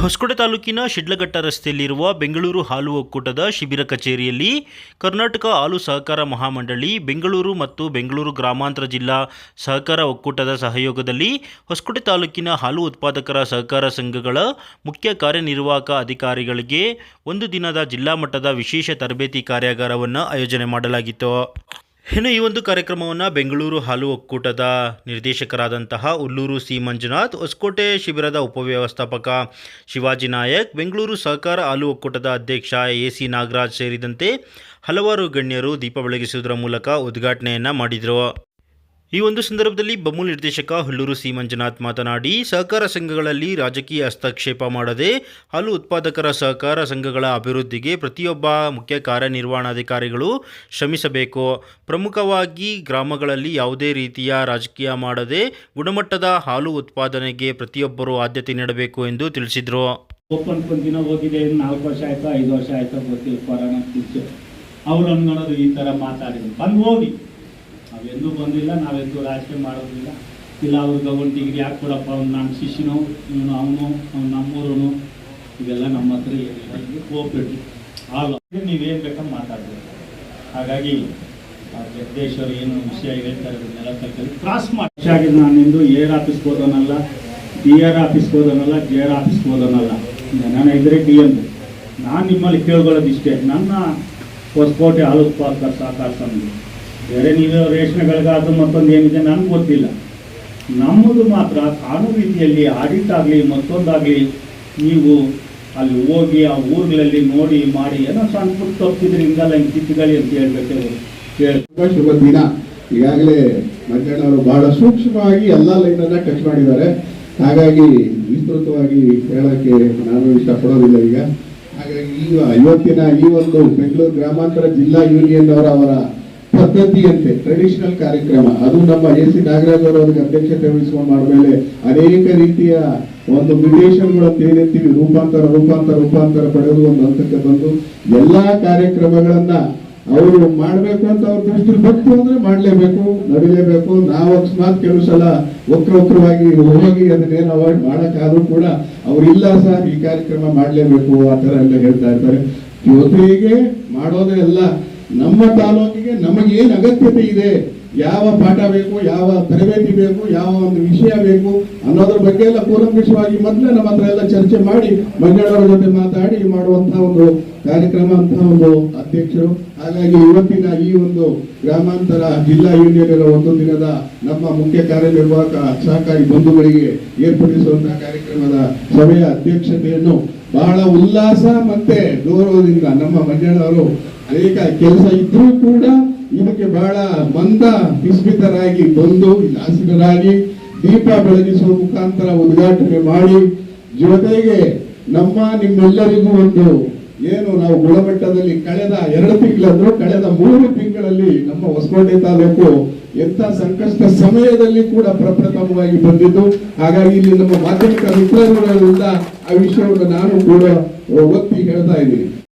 ಹೊಸಕೋಟೆ ತಾಲೂಕಿನ ಶಿಡ್ಲಘಟ್ಟ ರಸ್ತೆಯಲ್ಲಿರುವ ಬೆಂಗಳೂರು ಹಾಲು ಒಕ್ಕೂಟದ ಶಿಬಿರ ಕಚೇರಿಯಲ್ಲಿ ಕರ್ನಾಟಕ ಹಾಲು ಸಹಕಾರ ಮಹಾಮಂಡಳಿ, ಬೆಂಗಳೂರು ಮತ್ತು ಬೆಂಗಳೂರು ಗ್ರಾಮಾಂತರ ಜಿಲ್ಲಾ ಸಹಕಾರ ಒಕ್ಕೂಟದ ಸಹಯೋಗದಲ್ಲಿ ಹೊಸಕೋಟೆ ತಾಲೂಕಿನ ಹಾಲು ಉತ್ಪಾದಕರ ಸಹಕಾರ ಸಂಘಗಳ ಮುಖ್ಯ ಕಾರ್ಯನಿರ್ವಾಹಕ ಅಧಿಕಾರಿಗಳಿಗೆ ಒಂದು ದಿನದ ಜಿಲ್ಲಾ ಮಟ್ಟದ ವಿಶೇಷ ತರಬೇತಿ ಕಾರ್ಯಾಗಾರವನ್ನು ಆಯೋಜನೆ ಮಾಡಲಾಗಿತ್ತು. ಇನ್ನು ಈ ಒಂದು ಕಾರ್ಯಕ್ರಮವನ್ನು ಬೆಂಗಳೂರು ಹಾಲು ಒಕ್ಕೂಟದ ನಿರ್ದೇಶಕರಾದಂತಹ ಉಲ್ಲೂರು ಸಿ. ಮಂಜುನಾಥ್, ಹೊಸಕೋಟೆ ಶಿಬಿರದ ಉಪವ್ಯವಸ್ಥಾಪಕ ಶಿವಾಜಿ ನಾಯಕ್, ಬೆಂಗಳೂರು ಸಹಕಾರ ಹಾಲು ಒಕ್ಕೂಟದ ಅಧ್ಯಕ್ಷ ಎ ಸಿ ನಾಗರಾಜ್ ಸೇರಿದಂತೆ ಹಲವಾರು ಗಣ್ಯರು ದೀಪ ಬೆಳಗಿಸುವುದರ ಮೂಲಕ ಉದ್ಘಾಟನೆಯನ್ನು ಮಾಡಿದರು. ಈ ಒಂದು ಸಂದರ್ಭದಲ್ಲಿ ಬಮೂಲ್ ನಿರ್ದೇಶಕ ಹುಲ್ಲೂರು ಸಿ. ಮಂಜುನಾಥ್ ಮಾತನಾಡಿ, ಸಹಕಾರ ಸಂಘಗಳಲ್ಲಿ ರಾಜಕೀಯ ಹಸ್ತಕ್ಷೇಪ ಮಾಡದೆ ಹಾಲು ಉತ್ಪಾದಕರ ಸಹಕಾರ ಸಂಘಗಳ ಅಭಿವೃದ್ಧಿಗೆ ಪ್ರತಿಯೊಬ್ಬ ಮುಖ್ಯ ಕಾರ್ಯನಿರ್ವಹಣಾಧಿಕಾರಿಗಳು ಶ್ರಮಿಸಬೇಕು. ಪ್ರಮುಖವಾಗಿ ಗ್ರಾಮಗಳಲ್ಲಿ ಯಾವುದೇ ರೀತಿಯ ರಾಜಕೀಯ ಮಾಡದೆ ಗುಣಮಟ್ಟದ ಹಾಲು ಉತ್ಪಾದನೆಗೆ ಪ್ರತಿಯೊಬ್ಬರು ಆದ್ಯತೆ ನೀಡಬೇಕು ಎಂದು ತಿಳಿಸಿದರು. ಓಪನ್ ದಿನ ಹೋಗಿದೆ ನಾಲ್ಕು ವರ್ಷ ಆಯ್ತಾ, ಐದು ವರ್ಷ ಆಯ್ತಾ ಗೊತ್ತಿಲ್ಲ ಅನ್ಕೊಳ್ಳೋದು ಈ ತರ ಮಾತಾಡಿದ್ರು. ಬಂದು ಹೋಗಿ. ನಾವೆಂದೂ ಬಂದಿಲ್ಲ ನಾವೆಂದೂ ರಾಜಕೀಯ ಮಾಡೋದಿಲ್ಲ. ಇಲ್ಲ, ಅವ್ರು ಗೌರ್ಮೆಂಟ್ ಡಿಗ್ರಿ ಯಾಕೆ ಕೊಡಪ್ಪ? ಅವ್ನು ನಾನು ಶಿಷ್ಯನು, ಇವನು ಅವನು, ಅವ್ನು ನಮ್ಮೂರನು. ಇವೆಲ್ಲ ನಮ್ಮ ಹತ್ರ ಏನಿಲ್ಲ. ಹೋಗ್ಬಿಟ್ಟು ಆಗ ನೀವೇನು ಬೇಕಂತ ಮಾತಾಡ್ಬೇಕು. ಹಾಗಾಗಿ ಜಗದೀಶ್ವರ್ ಏನು ವಿಷಯ ಹೇಳ್ತಾರೆ ಇದನ್ನೆಲ್ಲ ತಕ್ಕಲ್ಲಿ ಕ್ರಾಸ್ ಮಾಡಿ. ಆಗಿದೆ ನಾನು ಎ ಆರ್ ಆಫೀಸ್ಗೆ ಹೋದನಲ್ಲ ಡಿ ಆರ್ ಆಫೀಸ್ಗೆ ಹೋದನಲ್ಲ ಜೆ ಆರ್ ಆಫೀಸ್ಗೆ ಹೋದನಲ್ಲ. ನಾನು ಇದ್ರೆ ಡಿ ಎಂ ನಾನು ನಿಮ್ಮಲ್ಲಿ ಕೇಳ್ಕೊಳ್ಳೋದು ಇಷ್ಟೇ ನನ್ನ ಹೊಸಕೋಟೆ ಹಾಲು ಉತ್ಪಾದಕ ಸಹಕಾರ ಸಂಘ. ಬೇರೆ ನೀವು ರೇಷ್ಮೆಗಳಿಗಾದ್ರು ಮತ್ತೊಂದು ಏನಿದೆ ನನಗೆ ಗೊತ್ತಿಲ್ಲ. ನಮ್ಮದು ಮಾತ್ರ ಕಾನೂನು ರೀತಿಯಲ್ಲಿ ಆಡಿಟ್ ಆಗಲಿ ಮತ್ತೊಂದಾಗಲಿ ನೀವು ಅಲ್ಲಿ ಹೋಗಿ ಆ ಊರುಗಳಲ್ಲಿ ನೋಡಿ ಮಾಡಿ ಏನೋ ಸಣ್ಣ ಪುಟ್ಟ ಹಿಂಗಲ್ಲ ಹಿಂಗೆ ಕಿತ್ತುಗಳಿ ಅಂತ ಹೇಳ್ಬೇಕು ಶುಭ ದಿನ. ಈಗಾಗಲೇ ಮಂಜಣ್ಣವರು ಬಹಳ ಸೂಕ್ಷ್ಮವಾಗಿ ಎಲ್ಲ ಲೈನ್ ಅನ್ನ ಟಚ್ ಮಾಡಿದ್ದಾರೆ. ಹಾಗಾಗಿ ವಿಸ್ತೃತವಾಗಿ ಹೇಳಕ್ಕೆ ನಾನು ಇಷ್ಟಪಡೋದಿಲ್ಲ ಈಗ. ಹಾಗಾಗಿ ಈಗ ಇವತ್ತಿನ ಈ ಒಂದು ಬೆಂಗಳೂರು ಗ್ರಾಮಾಂತರ ಜಿಲ್ಲಾ ಯೂನಿಯನ್ ಅವರ ಅವರ ಪದ್ಧತಿಯಂತೆ ಟ್ರೆಡಿಷನಲ್ ಕಾರ್ಯಕ್ರಮ. ಅದು ನಮ್ಮ ಎ ಸಿ ನಾಗರಾಜ್ ಅವರು ಅಧ್ಯಕ್ಷತೆ ವಹಿಸ್ಕೊಂಡು ಮಾಡಮೇಲೆ ಅನೇಕ ರೀತಿಯ ಒಂದು ಮಿಡೇಷನ್ಗಳು ಅಂತ ಏನಂತೀವಿ ರೂಪಾಂತರ ರೂಪಾಂತರ ರೂಪಾಂತರ ಪಡೆದು ಒಂದು ಹಂತಕ್ಕೆ ಬಂದು ಎಲ್ಲಾ ಕಾರ್ಯಕ್ರಮಗಳನ್ನ ಅವರು ಮಾಡಬೇಕು ಅಂತ ಅವ್ರ ದೃಷ್ಟಿ ಬಂತು ಅಂದ್ರೆ ಮಾಡಲೇಬೇಕು, ನಡಿಲೇಬೇಕು. ನಾವು ಅಕಸ್ಮಾತ್ ಕೆಲವು ಸಲ ವಕ್ರ ವಕ್ರವಾಗಿ ಹೋಗಿ ಅದನ್ನೇನು ಅವಾಯ್ಡ್ ಮಾಡೋಕ್ಕಾದ್ರೂ ಕೂಡ ಅವ್ರಿಲ್ಲ ಸರ್ ಈ ಕಾರ್ಯಕ್ರಮ ಮಾಡಲೇಬೇಕು, ಆ ತರ ಎಲ್ಲ ಹೇಳ್ತಾ ಇರ್ತಾರೆ. ಜೊತೆಗೆ ಮಾಡೋದೇ ಅಲ್ಲ. ನಮ್ಮ ತಾಲೂಕಿಗೆ ನಮಗೆ ಏನ್ ಅಗತ್ಯತೆ ಇದೆ? ಯಾವ ಪಾಠ ಬೇಕು, ಯಾವ ತರಬೇತಿ ಬೇಕು, ಯಾವ ಒಂದು ವಿಷಯ ಬೇಕು ಅನ್ನೋದ್ರ ಬಗ್ಗೆ ಎಲ್ಲ ಕೂಲಂಕಷವಾಗಿ ಮೊದಲೇ ನಮ್ಮ ಹತ್ರ ಎಲ್ಲ ಚರ್ಚೆ ಮಾಡಿ ಮಂಗಳವರ ಜೊತೆ ಮಾತಾಡಿ ಮಾಡುವಂತಹ ಒಂದು ಕಾರ್ಯಕ್ರಮ ಅಂತ ಒಂದು ಅಧ್ಯಕ್ಷರು. ಹಾಗಾಗಿ ಇವತ್ತಿನ ಈ ಒಂದು ಗ್ರಾಮಾಂತರ ಜಿಲ್ಲಾ ಯೂನಿಯನ್ ಒಂದು ದಿನದ ನಮ್ಮ ಮುಖ್ಯ ಕಾರ್ಯನಿರ್ವಾಹಕ ಸಹಕಾರಿ ಬಂಧುಗಳಿಗೆ ಏರ್ಪಡಿಸುವಂತಹ ಕಾರ್ಯಕ್ರಮದ ಸಭೆಯ ಅಧ್ಯಕ್ಷತೆಯನ್ನು ಬಹಳ ಉಲ್ಲಾಸ ಮತ್ತೆ ಗೌರವದಿಂದ ನಮ್ಮ ಮಂಜಣ್ಣವರು ಅನೇಕ ಕೆಲಸ ಇದ್ರೂ ಕೂಡ ಇದಕ್ಕೆ ಬಹಳ ಮಂದ, ವಿಸ್ಮಿತರಾಗಿ ಬಂದು ಆಸೀನರಾಗಿ ದೀಪ ಬೆಳಗಿಸುವ ಮುಖಾಂತರ ಉದ್ಘಾಟನೆ ಮಾಡಿ. ಜೊತೆಗೆ ನಮ್ಮ ನಿಮ್ಮೆಲ್ಲರಿಗೂ ಒಂದು ಏನು ನಾವು ಗುಣಮಟ್ಟದಲ್ಲಿ ಕಳೆದ ಎರಡು ತಿಂಗಳಂದ್ರು ಕಳೆದ ಮೂರು ತಿಂಗಳಲ್ಲಿ ನಮ್ಮ ಹೊಸಕೋಟೆ ತಾಲೂಕು ಎಂತ ಸಂಕಷ್ಟ ಸಮಯದಲ್ಲಿ ಕೂಡ ಪ್ರಪ್ರಥಮವಾಗಿ ಬಂದಿದ್ದು. ಹಾಗಾಗಿ ಇಲ್ಲಿ ನಮ್ಮ ಮಾಧ್ಯಮಿಕ ಮಿತ್ರರುಗಳಿಂದ ಆ ವಿಷಯವನ್ನು ನಾನು ಕೂಡ ಒತ್ತಿ ಹೇಳ್ತಾ ಇದ್ದೀನಿ.